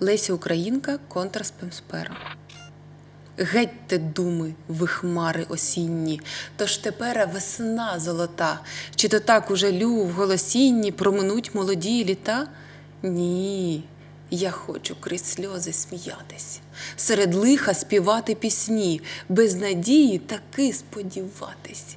Леся Українка контрспемспера. Гетьте думи, ви хмари осінні, тож тепер весна золота. Чи то так уже лю в голосінні проминуть молоді літа? Ні, я хочу крізь сльози сміятись, серед лиха співати пісні, без надії таки сподіватись.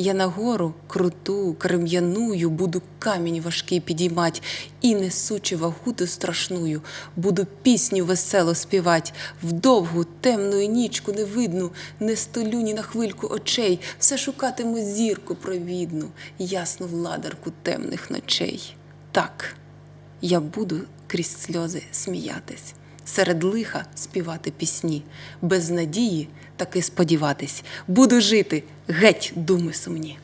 Я на гору круту, крем'яную, буду камінь важкий підіймать, і несучи вагуту страшную, буду пісню весело співать, вдовгу темну нічку невидну, не столю ні на хвильку очей, все шукатиму зірку провідну, ясну владарку темних ночей. Так, я буду крізь сльози сміятись, серед лиха співати пісні, без надії таки сподіватись, буду жити, геть думи сумні.